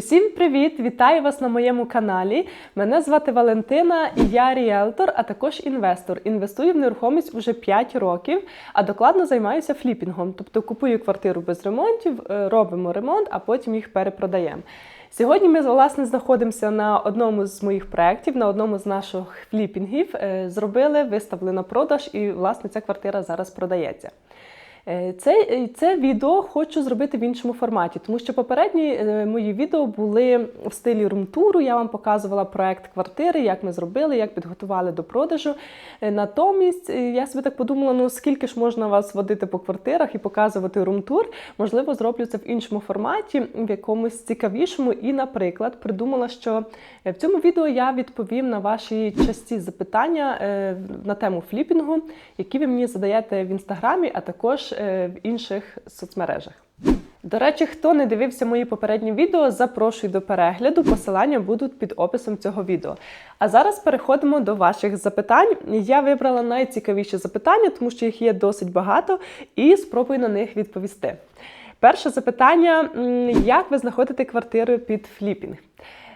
Усім привіт! Вітаю вас на моєму каналі. Мене звати Валентина і я ріелтор, а також інвестор. Інвестую в нерухомість уже 5 років, а докладно займаюся фліпінгом. Тобто купую квартиру без ремонтів, е, робимо ремонт, а потім їх перепродаємо. Сьогодні ми власне знаходимося на одному з моїх проєктів, на одному з наших фліпінгів. Е, Зробили, виставили на продаж, і власне ця квартира зараз продається. Е, Це, е, це відео хочу зробити в іншому форматі, тому що попередні е, мої відео були в стилі румтуру. Я вам показувала проект квартири, як ми зробили, як підготували до продажу. Натомість я собі так подумала: ну скільки ж можна вас водити по квартирах і показувати румтур? Можливо, зроблю це в іншому форматі, в якомусь цікавішому. І, наприклад, придумала, що в цьому відео я відповім на ваші часті запитання на тему фліпінгу, які ви мені задаєте в інстаграмі, а також е, в інших соцмережах. До речі, хто не дивився мої попередні відео, запрошую до перегляду. Посилання будуть під описом цього відео. А зараз переходимо до ваших запитань. Я вибрала найцікавіші запитання, тому що їх є досить багато, і спробую на них відповісти. Перше запитання: як ви знаходите квартиру під фліпінг?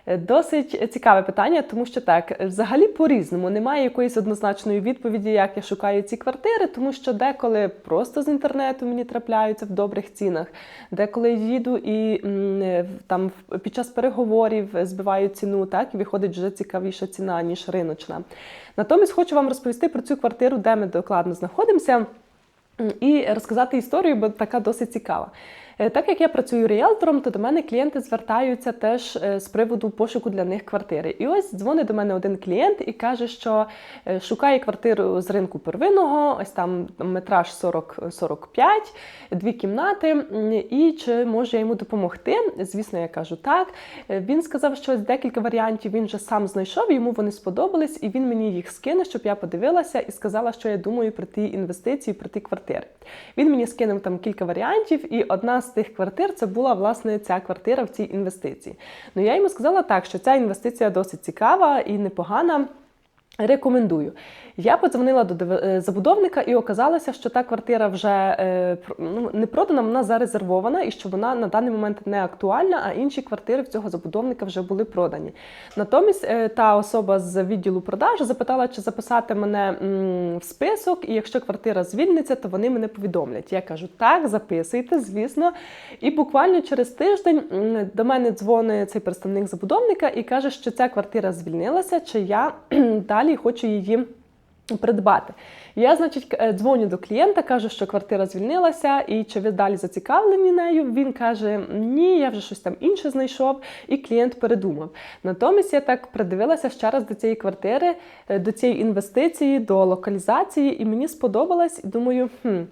Е, Досить цікаве питання, тому що так, взагалі по-різному немає якоїсь однозначної відповіді, як я шукаю ці квартири, тому що деколи просто з інтернету мені трапляються в добрих цінах, деколи їду і е, там під час переговорів збиваю ціну, так і виходить вже цікавіша ціна, ніж риночна. Натомість хочу вам розповісти про цю квартиру, де ми докладно знаходимося. І розказати історію, бо така досить цікава. Е, Так як я працюю ріелтором, то до мене клієнти звертаються теж е, з приводу пошуку для них квартири. І ось дзвонить до мене один клієнт і каже, що е, шукає квартиру з ринку первинного, ось там метраж 40-45, дві кімнати. І чи може я йому допомогти? Звісно, я кажу так. Він сказав, що ось декілька варіантів він вже сам знайшов, йому вони сподобались, і він мені їх скине, щоб я подивилася і сказала, що я думаю про ті інвестиції, про ті квартири. Він мені скинув там кілька варіантів, і одна з тих квартир це була власне ця квартира в цій інвестиції. Ну я йому сказала так, що ця інвестиція досить цікава і непогана. Рекомендую. Я подзвонила до е, забудовника і оказалося, що та квартира вже е, ну, не продана, вона зарезервована і що вона на даний момент не актуальна, а інші квартири в цього забудовника вже були продані. Натомість е, та особа з відділу продаж запитала, чи записати мене в список, і якщо квартира звільниться, то вони мене повідомлять. Я кажу, так, записуйте, звісно. І буквально через тиждень до мене дзвонить цей представник забудовника і каже, що ця квартира звільнилася, чи я далі хочу її придбати. Я, значить, е, дзвоню до клієнта, кажу, що квартира звільнилася, і чи ви далі зацікавлені нею. Він каже: Ні, я вже щось там інше знайшов, і клієнт передумав. Натомість я так придивилася ще раз до цієї квартири, е, до цієї інвестиції, до локалізації, і мені сподобалось, і думаю, хм.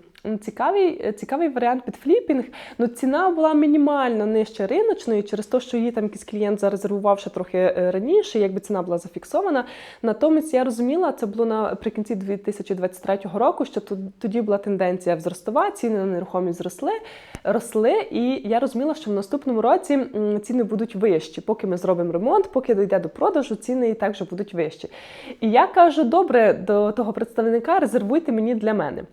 Цікавий, е, цікавий варіант під фліпінг. Ну, ціна була мінімально нижче риночної, через те, що її там якийсь клієнт зарезервував ще трохи е, раніше, якби ціна була зафіксована. Натомість я розуміла, це було наприкінці 2023 року, що тоді була тенденція взростова, ціни на нерухомість зросли, росли, і я розуміла, що в наступному році ціни будуть вищі. Поки ми зробимо ремонт, поки дійде до продажу, ціни і так же будуть вищі. І я кажу: добре, до того представника резервуйте мені для мене.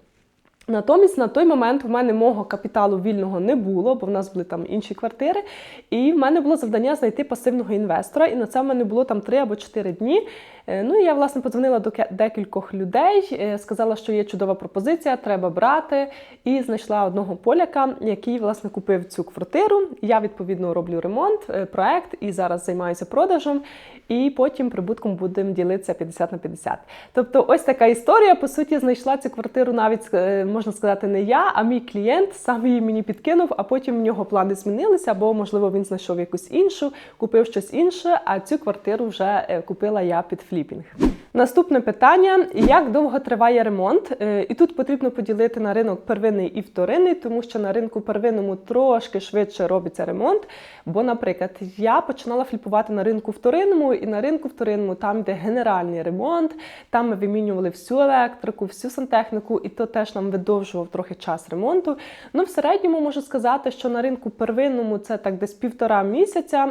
Натомість на той момент у мене мого капіталу вільного не було, бо в нас були там інші квартири. І в мене було завдання знайти пасивного інвестора. І на це в мене було там 3 або 4 дні. Е, Ну і я власне подзвонила до декількох людей, е, сказала, що є чудова пропозиція, треба брати. І знайшла одного поляка, який власне купив цю квартиру. Я відповідно роблю ремонт, е, проект і зараз займаюся продажем. І потім прибутком будемо ділитися 50 на 50. Тобто, ось така історія. По суті, знайшла цю квартиру навіть можна сказати, не я, а мій клієнт сам її мені підкинув, а потім в нього плани змінилися, або можливо він знайшов якусь іншу, купив щось інше. А цю квартиру вже купила я під фліпінг. Наступне питання: як довго триває ремонт? Е, І тут потрібно поділити на ринок первинний і вторинний, тому що на ринку первинному трошки швидше робиться ремонт. Бо, наприклад, я починала фліпувати на ринку вторинному, і на ринку вторинному там йде генеральний ремонт, там ми вимінювали всю електрику, всю сантехніку, і то теж нам видовжував трохи час ремонту. Ну, в середньому можу сказати, що на ринку первинному це так десь півтора місяця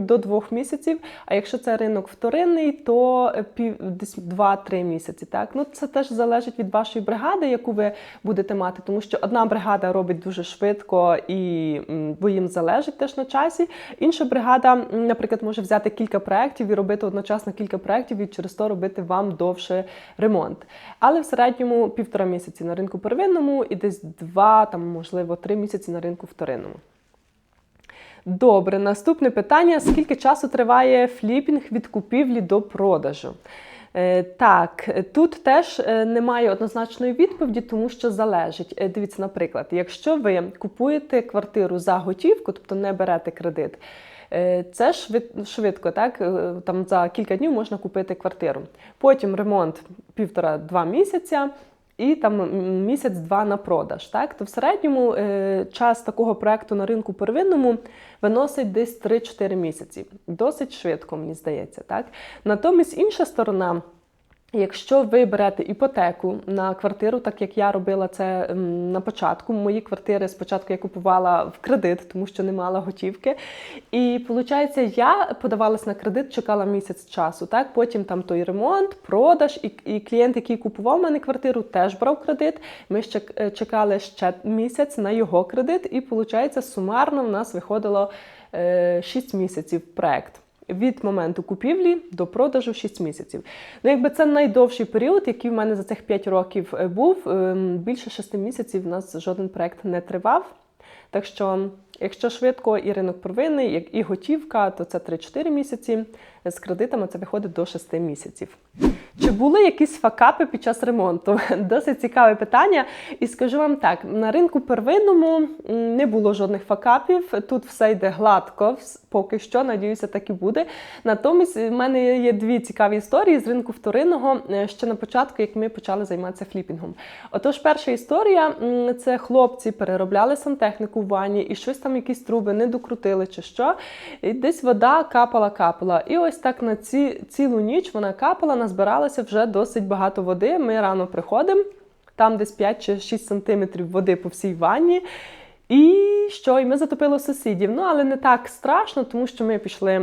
до двох місяців. А якщо це ринок вторинний, то е, пів десь десь 2-3 місяці. Так? Ну, це теж залежить від вашої бригади, яку ви будете мати, тому що одна бригада робить дуже швидко і бо їм залежить теж на часі. Інша бригада, наприклад, може взяти кілька проєктів і робити одночасно кілька проєктів і через то робити вам довше ремонт. Але в середньому півтора місяці на ринку первинному і десь два, там, можливо, три місяці на ринку вторинному. Добре, наступне питання: скільки часу триває фліпінг від купівлі до продажу? Е, Так, тут теж е, немає однозначної відповіді, тому що залежить. Е, Дивіться, наприклад, якщо ви купуєте квартиру за готівку, тобто не берете кредит, це швид- швидко, так? Там за кілька днів можна купити квартиру. Потім ремонт півтора-два місяця. І там місяць-два на продаж. Так? То в середньому е, час такого проекту на ринку первинному виносить десь 3-4 місяці. Досить швидко, мені здається. Так? Натомість інша сторона. Якщо ви берете іпотеку на квартиру, так як я робила це на початку, мої квартири спочатку я купувала в кредит, тому що не мала готівки. І виходить, я подавалась на кредит, чекала місяць часу. Так, потім там той ремонт, продаж, і, і клієнт, який купував мене квартиру, теж брав кредит. Ми ще е, чекали ще місяць на його кредит, і виходить, сумарно в нас виходило е, 6 місяців проект від моменту купівлі до продажу 6 місяців. Ну, якби це найдовший період, який в мене за цих 5 років е, був. Ем, Більше 6 місяців в нас жоден проект не тривав. Так що, якщо швидко і ринок первинний, і готівка, то це 3-4 місяці. З кредитами це виходить до 6 місяців. Чи були якісь факапи під час ремонту? Досить цікаве питання. І скажу вам так: на ринку первинному не було жодних факапів. Тут все йде гладко, поки що, надіюся, так і буде. Натомість в мене є дві цікаві історії з ринку вторинного е, ще на початку, як ми почали займатися фліпінгом. Отож, перша історія це хлопці переробляли сантехніку в ванні і щось там, якісь труби не докрутили чи що. І десь вода капала, капала. І ось так на ці, цілу ніч вона капала, назбиралася вже досить багато води. Ми рано приходимо, там десь 5 чи 6 сантиметрів води по всій ванні. І що? І ми затопили сусідів. Ну, але не так страшно, тому що ми пішли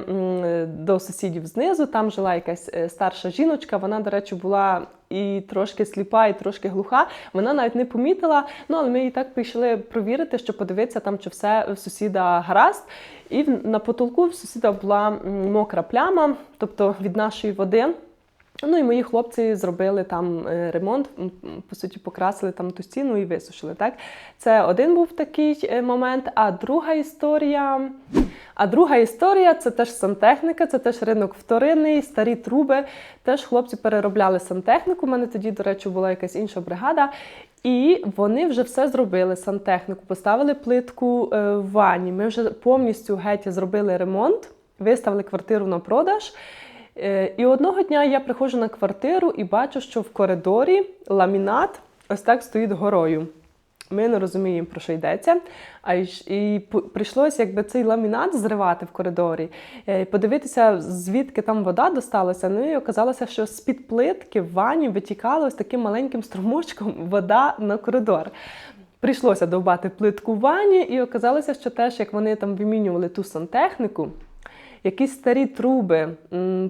до сусідів знизу. Там жила якась е, старша жіночка. Вона, до речі, була і трошки сліпа, і трошки глуха. Вона навіть не помітила. Ну, але ми її так пішли провірити, щоб подивитися, там, чи все в сусіда гаразд. І на потолку в сусіда була мокра пляма, тобто від нашої води. Ну і мої хлопці зробили там е, ремонт, по суті, покрасили там ту стіну і висушили. Так? Це один був такий е, момент. А друга історія. А друга історія це теж сантехніка, це теж ринок вторинний, старі труби. Теж хлопці переробляли сантехніку. У мене тоді, до речі, була якась інша бригада. І вони вже все зробили сантехніку, поставили плитку е, в ванні. Ми вже повністю геть зробили ремонт, виставили квартиру на продаж. Е, І одного дня я приходжу на квартиру і бачу, що в коридорі ламінат ось так стоїть горою. Ми не розуміємо, про що йдеться. А і прийшлося якби цей ламінат зривати в коридорі, е, подивитися, звідки там вода досталася. Ну і оказалося, що з-під плитки в ванні витікала ось таким маленьким струмочком вода на коридор. Прийшлося довбати плитку в ванні, і оказалося, що теж як вони там вимінювали ту сантехніку, якісь старі труби,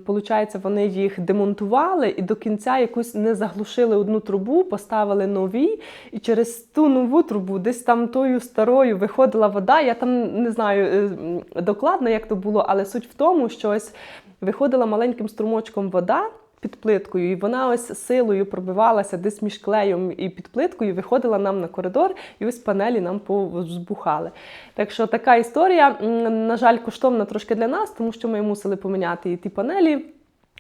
получається, вони їх демонтували і до кінця якусь не заглушили одну трубу, поставили нові, і через ту нову трубу, десь там тою старою виходила вода. Я там не знаю е, докладно, як то було, але суть в тому, що ось виходила маленьким струмочком вода. Під плиткою, і вона ось силою пробивалася десь між клеєм і під плиткою, виходила нам на коридор, і ось панелі нам позбухали. Так що така історія, на жаль, коштовна трошки для нас, тому що ми мусили поміняти і ті панелі.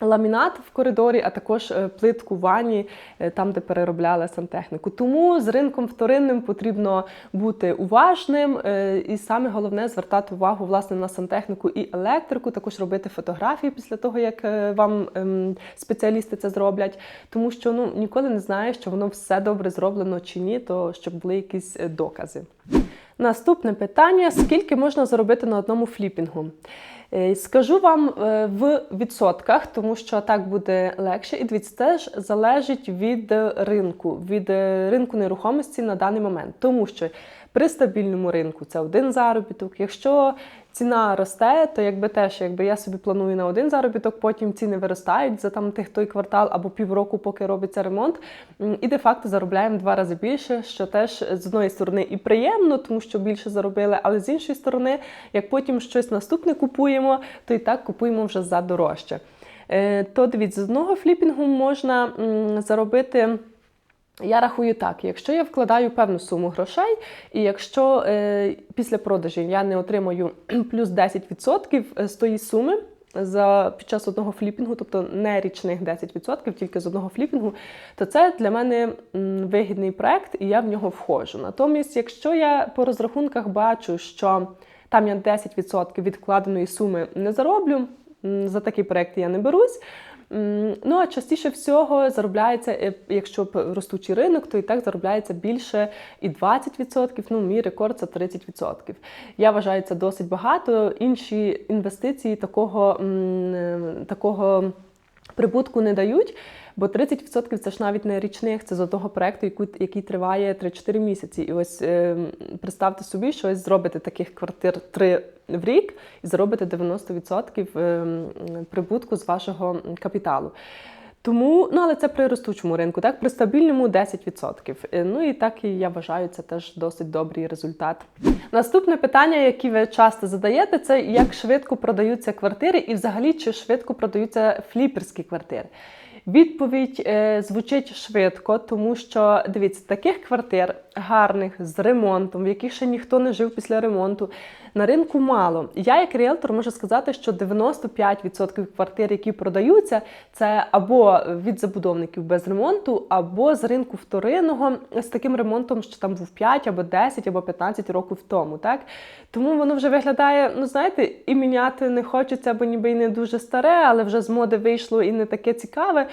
Ламінат в коридорі, а також е, плитку в ванні, е, там, де переробляли сантехніку. Тому з ринком вторинним потрібно бути уважним е, і саме головне звертати увагу власне на сантехніку і електрику, також робити фотографії після того, як вам ем, спеціалісти це зроблять. Тому що ну ніколи не знаєш, що воно все добре зроблено чи ні, то щоб були якісь докази. Наступне питання: скільки можна заробити на одному фліпінгу? Е, Скажу вам е, в відсотках, тому що так буде легше, і дивіться, теж залежить від ринку, від е, ринку нерухомості на даний момент. Тому що При стабільному ринку це один заробіток. Якщо ціна росте, то якби теж, якби я собі планую на один заробіток, потім ціни виростають за там тих той квартал або півроку, поки робиться ремонт. І де-факто заробляємо два рази більше, що теж з одної сторони і приємно, тому що більше заробили, але з іншої сторони, як потім щось наступне купуємо, то і так купуємо вже за дорожче. Е, То дивіться, з одного фліпінгу можна заробити. Я рахую так: якщо я вкладаю певну суму грошей, і якщо е, після продажі я не отримую плюс 10% з тої суми за під час одного фліпінгу, тобто не річних 10%, тільки з одного фліпінгу, то це для мене вигідний проект, і я в нього входжу. Натомість, якщо я по розрахунках бачу, що там я 10% від вкладеної суми не зароблю, за такий проект я не берусь. Ну а частіше всього заробляється, е, якщо ростучий ринок, то і так заробляється більше і 20%. Ну, мій рекорд це 30%. Я вважаю це досить багато. Інші інвестиції такого, такого прибутку не дають. Бо 30% це ж навіть не річних, це з одного проекту, який триває 3-4 місяці. І ось е, представте собі, що ось зробите таких квартир 3 в рік і заробите 90% е, прибутку з вашого капіталу. Тому, ну але це при ростучому ринку, так при стабільному 10%. Е, Ну і так і я вважаю, це теж досить добрий результат. Наступне питання, яке ви часто задаєте, це як швидко продаються квартири, і взагалі чи швидко продаються фліперські квартири. Відповідь е, звучить швидко, тому що дивіться, таких квартир гарних з ремонтом, в яких ще ніхто не жив після ремонту, на ринку мало. Я, як ріелтор, можу сказати, що 95% квартир, які продаються, це або від забудовників без ремонту, або з ринку вторинного з таким ремонтом, що там був 5 або 10 або 15 років тому. Так? Тому воно вже виглядає, ну знаєте, і міняти не хочеться, бо ніби й не дуже старе, але вже з моди вийшло і не таке цікаве.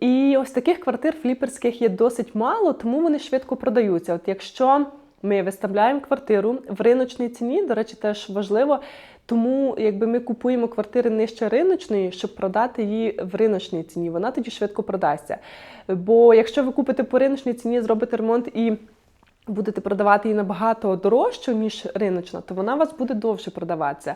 І ось таких квартир фліперських є досить мало, тому вони швидко продаються. От якщо ми виставляємо квартиру в риночній ціні, до речі, теж важливо. Тому якби ми купуємо квартири нижче риночної, щоб продати її в риночній ціні, вона тоді швидко продасться. Бо якщо ви купите по риночній ціні, зробите ремонт і будете продавати її набагато дорожче, ніж риночна, то вона у вас буде довше продаватися.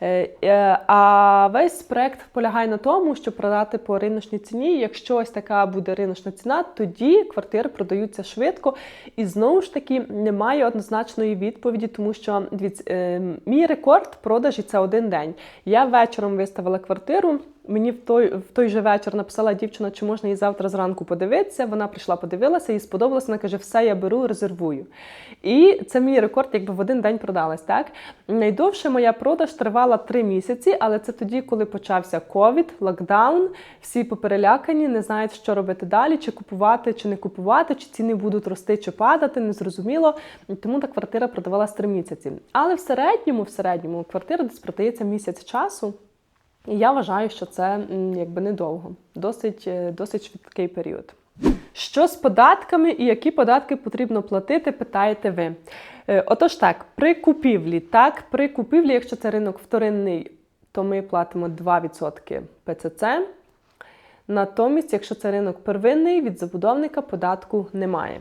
Е, е, А весь проект полягає на тому, щоб продати по риночній ціні. Якщо ось така буде риночна ціна, тоді квартири продаються швидко. І знову ж таки немає однозначної відповіді, тому що дивіться, е, мій рекорд продажі це один день. Я вечором виставила квартиру. Мені в той, в той же вечір написала дівчина, чи можна її завтра зранку подивитися. Вона прийшла, подивилася, їй сподобалося. Вона каже, все, я беру, резервую. І це мій рекорд, якби в один день продалась. Так найдовше моя продаж тривала три місяці, але це тоді, коли почався ковід, локдаун. Всі поперелякані, не знають, що робити далі, чи купувати, чи не купувати, чи ціни будуть рости, чи падати, незрозуміло. Тому та квартира продавалась три місяці. Але в середньому, в середньому, квартира десь продається місяць часу. І я вважаю, що це якби недовго, досить, е, досить швидкий період. Що з податками і які податки потрібно платити, питаєте ви. Е, Отож так, при купівлі, так, при купівлі, якщо це ринок вторинний, то ми платимо 2% ПЦЦ. Натомість, якщо це ринок первинний, від забудовника податку немає.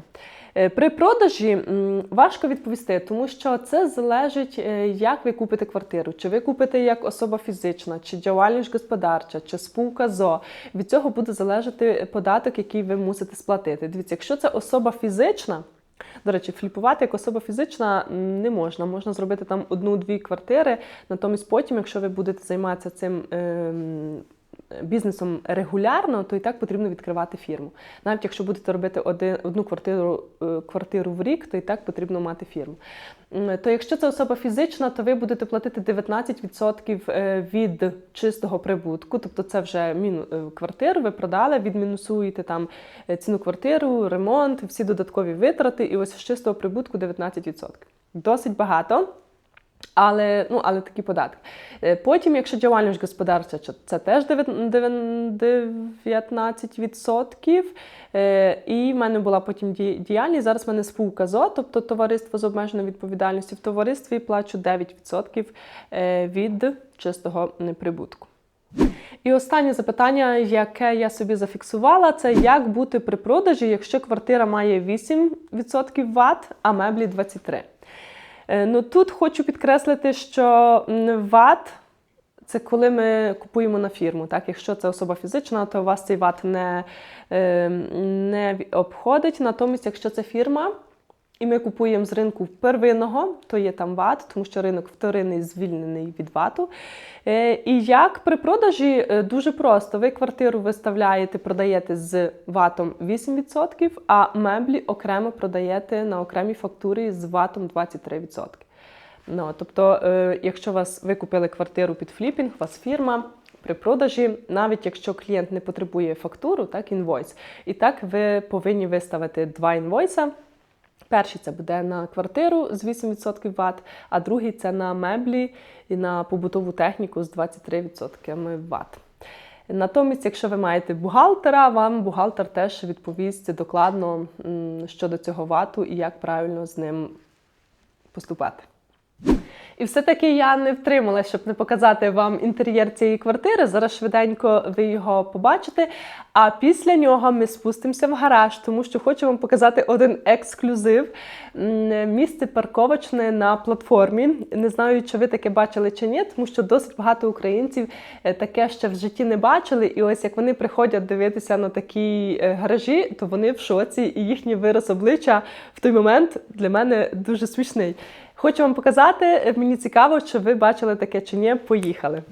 Е, При продажі важко відповісти, тому що це залежить, е, як ви купите квартиру. Чи ви купите як особа фізична, чи діяльність господарча, чи спілка ЗО. Від цього буде залежати податок, який ви мусите сплатити. Дивіться, якщо це особа фізична. До речі, фліпувати як особа фізична не можна. Можна зробити там одну-дві квартири. Натомість, потім, якщо ви будете займатися цим ем, бізнесом регулярно, то і так потрібно відкривати фірму. Навіть якщо будете робити один, одну квартиру, е, квартиру в рік, то і так потрібно мати фірму. То якщо це особа фізична, то ви будете платити 19% е, від чистого прибутку, тобто це вже міну е, квартиру, ви продали, відмінусуєте там ціну квартиру, ремонт, всі додаткові витрати, і ось з чистого прибутку 19%. Досить багато. Але, ну, але такі податки. Е, Потім, якщо діяльність господарча, це теж 19%. Е, І в мене була потім діяльність. Зараз в мене спілка ЗО, тобто товариство з обмеженою відповідальністю. В товаристві плачу 9% е, від чистого прибутку. І останнє запитання, яке я собі зафіксувала, це як бути при продажі, якщо квартира має 8% ват, а меблі 23%. Е, Ну тут хочу підкреслити, що ват це коли ми купуємо на фірму. Так? Якщо це особа фізична, то вас цей ват не, е, не обходить. Натомість, якщо це фірма, і ми купуємо з ринку первинного, то є там ват, тому що ринок вторинний звільнений від вату. Е, І як при продажі е, дуже просто. Ви квартиру виставляєте, продаєте з ватом 8%, а меблі окремо продаєте на окремій фактурі з ватом 23%. Ну, тобто, е, якщо вас ви купили квартиру під фліпінг, у вас фірма. При продажі, навіть якщо клієнт не потребує фактуру, так інвойс, і так ви повинні виставити два інвойса. Перший це буде на квартиру з 8% ват, а другий це на меблі і на побутову техніку з 23% ват. Натомість, якщо ви маєте бухгалтера, вам бухгалтер теж відповість докладно щодо цього вату і як правильно з ним поступати. І все-таки я не втрималася, щоб не показати вам інтер'єр цієї квартири. Зараз швиденько ви його побачите. А після нього ми спустимося в гараж, тому що хочу вам показати один ексклюзив. Місце парковочне на платформі. Не знаю, чи ви таке бачили чи ні, тому що досить багато українців е, таке ще в житті не бачили. І ось як вони приходять дивитися на такі е, гаражі, то вони в шоці, і їхній вираз обличчя в той момент для мене дуже смішний. Хочу вам показати, мені цікаво, чи ви бачили таке чи ні. Поїхали.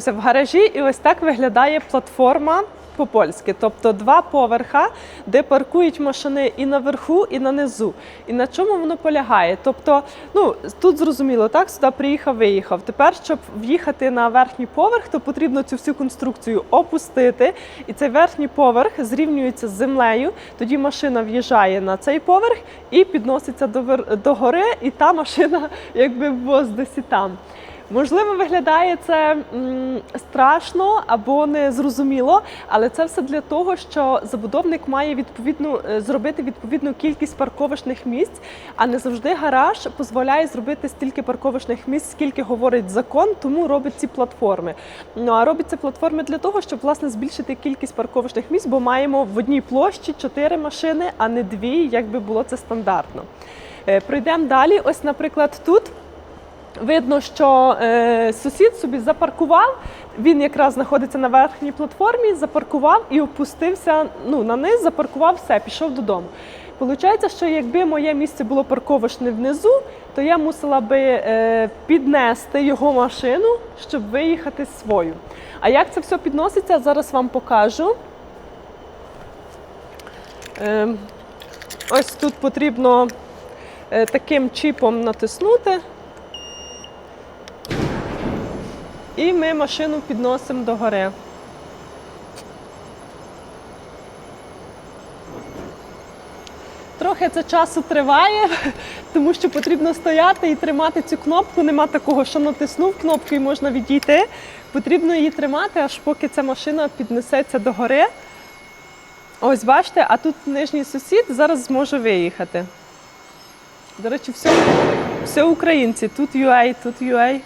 Знаходимося в гаражі, і ось так виглядає платформа по-польськи. Тобто два поверха, де паркують машини і наверху, і на низу. І на чому воно полягає? Тобто, ну тут зрозуміло, так сюди приїхав, виїхав. Тепер, щоб в'їхати на верхній поверх, то потрібно цю всю конструкцію опустити. І цей верхній поверх зрівнюється з землею. Тоді машина в'їжджає на цей поверх і підноситься до, до гори, і та машина якби в воздусі там. Можливо, виглядає це страшно або незрозуміло, але це все для того, що забудовник має відповідну е, зробити відповідну кількість парковочних місць, а не завжди гараж дозволяє зробити стільки парковочних місць, скільки говорить закон, тому робить ці платформи. Ну а робить ці платформи для того, щоб власне збільшити кількість парковочних місць, бо маємо в одній площі чотири машини, а не дві, як би було це стандартно. Е, Пройдемо далі. Ось, наприклад, тут. Видно, що е, сусід собі запаркував. Він якраз знаходиться на верхній платформі, запаркував і опустився ну, на низ, запаркував все, пішов додому. Получається, що якби моє місце було парковочне внизу, то я мусила би е, піднести його машину, щоб виїхати свою. А як це все підноситься, зараз вам покажу. Е, ось тут потрібно е, таким чіпом натиснути. І ми машину підносимо до гори. Трохи це часу триває, тому що потрібно стояти і тримати цю кнопку. Нема такого, що натиснув кнопку і можна відійти. Потрібно її тримати, аж поки ця машина піднесеться до гори. Ось бачите, а тут нижній сусід зараз зможе виїхати. До речі, все, все українці. Тут UA, тут UA.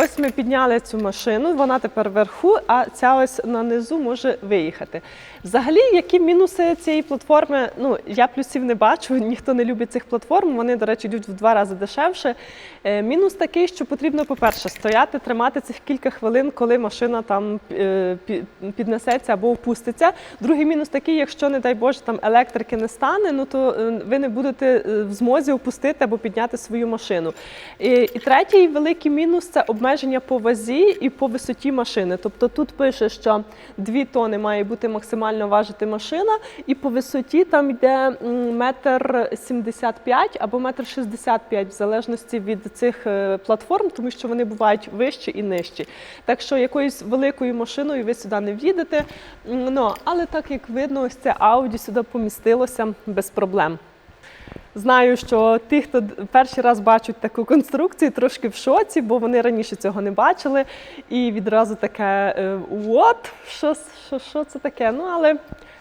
Ось ми підняли цю машину, вона тепер вверху, а ця ось на низу може виїхати. Взагалі, які мінуси цієї платформи? Ну, я плюсів не бачу, ніхто не любить цих платформ. Вони, до речі, йдуть в два рази дешевше. Е, мінус такий, що потрібно, по-перше, стояти, тримати цих кілька хвилин, коли машина там е, піднесеться або опуститься. Другий мінус такий, якщо, не дай Боже, там електрики не стане, ну то е, ви не будете в змозі опустити або підняти свою машину. І, і третій великий мінус це обмеження по вазі і по висоті машини. Тобто тут пише, що 2 тони має бути максимально важити машина, і по висоті там йде метр метр 75 або метр 65, в залежності від цих е, платформ, тому що вони бувають вищі і нижчі. Так що якоюсь великою машиною ви сюди не в'їдете. Ну, але так як видно, ось це Audi сюди помістилося без проблем. Знаю, що ті, хто перший раз бачать таку конструкцію, трошки в шоці, бо вони раніше цього не бачили. І відразу таке е, «What? Що, що, що це таке? Ну, але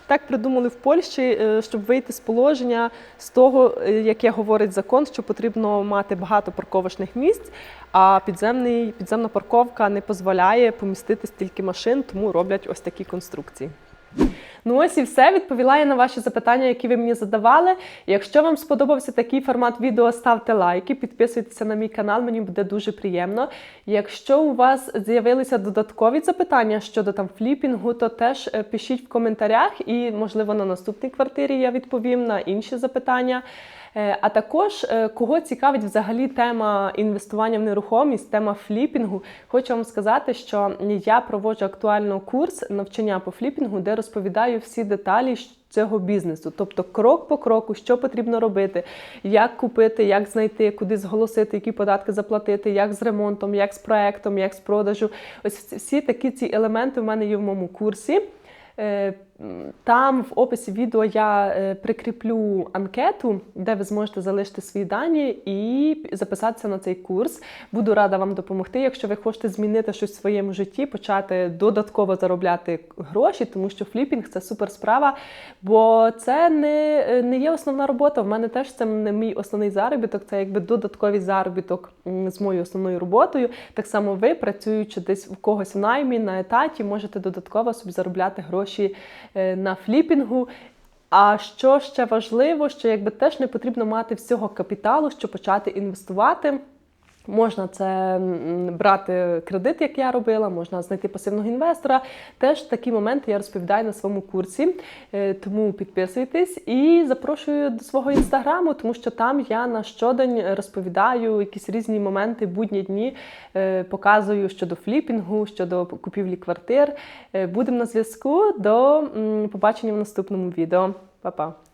так придумали в Польщі, е, щоб вийти з положення з того, е, яке говорить закон, що потрібно мати багато парковочних місць, а підземний, підземна парковка не дозволяє помістити стільки машин, тому роблять ось такі конструкції. Ну ось і все. Відповіла я на ваші запитання, які ви мені задавали. Якщо вам сподобався такий формат відео, ставте лайки, підписуйтеся на мій канал, мені буде дуже приємно. Якщо у вас з'явилися додаткові запитання щодо там фліпінгу, то теж е, пишіть в коментарях, і можливо на наступній квартирі я відповім на інші запитання. Е, А також е, кого цікавить взагалі тема інвестування в нерухомість, тема фліпінгу, хочу вам сказати, що я проводжу актуально курс навчання по фліпінгу, де розповідаю всі деталі цього бізнесу, тобто крок по кроку, що потрібно робити, як купити, як знайти, куди зголосити, які податки заплатити, як з ремонтом, як з проектом, як з продажу. Ось всі- такі ці елементи в мене є в моєму курсі. Там в описі відео я е, прикріплю анкету, де ви зможете залишити свої дані і записатися на цей курс. Буду рада вам допомогти, якщо ви хочете змінити щось в своєму житті, почати додатково заробляти гроші, тому що фліпінг це супер справа, бо це не, е, не є основна робота. В мене теж це не мій основний заробіток, це якби додатковий заробіток з моєю основною роботою. Так само ви, працюючи десь в когось в наймі на етаті, можете додатково собі заробляти гроші на фліпінгу. А що ще важливо, що якби теж не потрібно мати всього капіталу, щоб почати інвестувати. Можна це брати кредит, як я робила, можна знайти пасивного інвестора. Теж такі моменти я розповідаю на своєму курсі. Е, Тому підписуйтесь і запрошую до свого інстаграму, тому що там я на щодень розповідаю якісь різні моменти, будні дні, е, показую щодо фліпінгу, щодо купівлі квартир. Е, Будемо на зв'язку. До побачення в наступному відео. Па-па!